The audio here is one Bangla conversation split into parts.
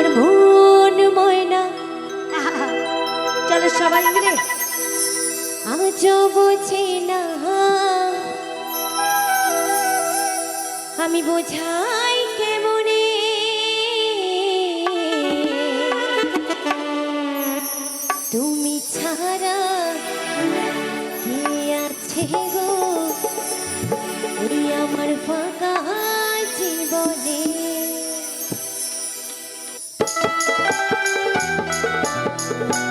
আমার মন ময়না। চলো সবাই মিলে। আমার বোঝে না। আমি বোঝাই কেমন? তুমি ছাড়া কি আছে গো? আমার ফাঁক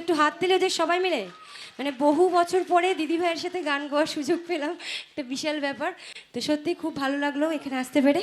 একটু হাত দিলে ওদের সবাই মিলে? মানে বহু বছর পরে দিদি ভাইয়ের সাথে গান গাওয়ার সুযোগ পেলাম। একটা বিশাল ব্যাপার। তো সত্যি খুব ভালো লাগল এখানে আসতে পেরে।